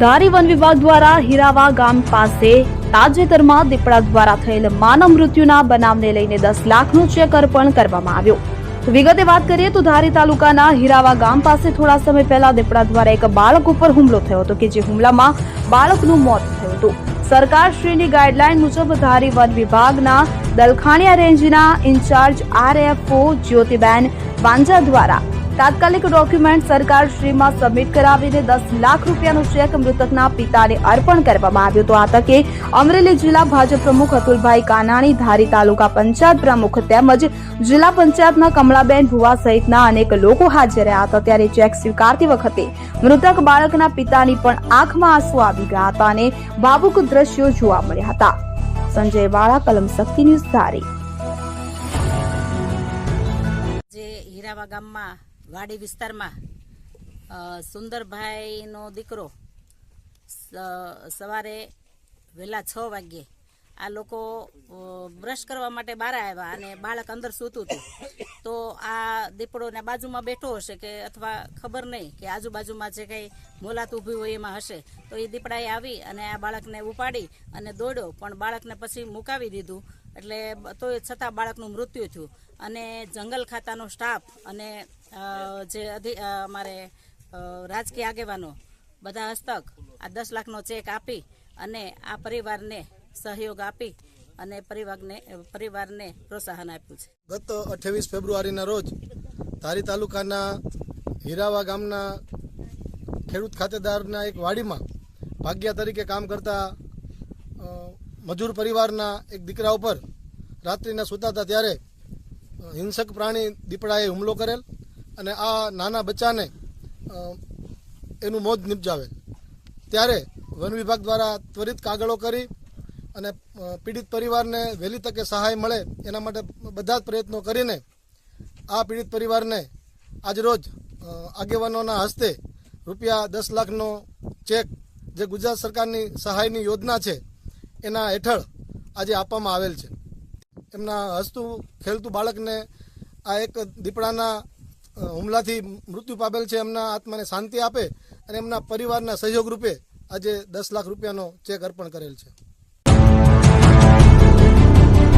ધારી one વિભાગ દ્વારા હીરાવા ગામ પાસે તાજેતરમાં દીપડા દ્વારા થયેલ માનવ મૃત્યુના બનાવને લઈને દસ લાખનું ચેક અર્પણ કરવામાં આવ્યો. વિગતે વાત કરીએ તો ધારી તાલુકાના હીરાવા ગામ પાસે થોડા સમય પહેલા દીપડા દ્વારા એક બાળક ઉપર હુમલો થયો હતો કે જે હુમલામાં બાળકનું મોત થયું હતું. સરકારશ્રીની ગાઈડલાઈન મુજબ ધારી વન વિભાગના દલખાણીયા રેન્જના ઇન્ચાર્જ આરએફઓ જ્યોતિબેન વાંજા દ્વારા તાત્કાલિક ડોક્યુમેન્ટ સરકારશ્રીમાં સબમિટ કરાવીને દસ લાખ રૂપિયાનો ચેક મૃતકના પિતાને અર્પણ કરવામાં આવ્યો તો આ તકે અમરેલી જિલ્લા ભાજપ પ્રમુખ અતુલભાઈ કાનાણી, ધારી તાલુકા પંચાયત પ્રમુખ તેમજ જિલ્લા પંચાયતના કમળાબેન ભુવા સહિતના અનેક લોકો હાજર રહ્યા હતા. ત્યારે ચેક સ્વીકારતી વખતે મૃતક બાળકના પિતાની પણ આંખમાં આંસુ આવી ગયા હતા અને ભાવુક દ્રશ્યો જોવા મળ્યા હતા. સંજય વાળા, કલમ શક્તિ ન્યૂઝ ધારી. હીરાવા ગામમાં વાડી વિસ્તારમાં સુંદરભાઈનો દીકરો સવારે વહેલા છ વાગ્યે આ લોકો બ્રશ કરવા માટે બહાર આવ્યા અને બાળક અંદર સૂતું હતું. તો આ દીપડોને બાજુમાં બેઠો હશે કે અથવા ખબર નહીં કે આજુબાજુમાં જે કંઈ મોલાત ઊભી હોય એમાં હશે. તો એ દીપડાએ આવી અને આ બાળકને ઉપાડી અને દોડ્યો. પણ બાળકને પછી મુકાવી દીધું. એટલે તો છતાં બાળકનું મૃત્યુ થયું. અને જંગલ ખાતાનો સ્ટાફ અને જે અધિ અમારે રાજકીય આગેવાનો, બધા હસ્તક, આ દસ લાખનો ચેક આપી અને આ પરિવારને સહયોગ આપી અને પરિવારને પરિવારને પ્રોત્સાહન આપ્યું છે. ગત અઠ્યાવીસ ફેબ્રુઆરીના રોજ ધારી તાલુકાના હીરાવા ગામના ખેડૂત ખાતેદારના એક વાડીમાં ભાગ્યા તરીકે કામ કરતા મજૂર પરિવારના એક દીકરા ઉપર રાત્રિના સૂતા હતા ત્યારે હિંસક પ્રાણી દીપડાએ હુમલો કરેલ અને આ નાના બચ્ચાને એનું મોત નિપજાવેલ. ત્યારે વન વિભાગ દ્વારા ત્વરિત કાગળો કરી અને પીડિત પરિવારને વહેલી તકે સહાય મળે એના માટે બધા જ પ્રયત્નો કરીને આ પીડિત પરિવારને આજરોજ આગેવાનોના હસ્તે રૂપિયા દસ લાખનો ચેક જે ગુજરાત સરકારની સહાયની યોજના છે એના હેઠળ આજે આપવામાં આવેલ છે. એમના હસતું ખેલતું બાળકને આ એક દીપડાના હુમલાથી મૃત્યુ પામેલ છે. એમના આત્માને શાંતિ આપે અને એમના પરિવારના સહયોગ રૂપે આજે દસ લાખ રૂપિયાનો ચેક અર્પણ કરેલ છે.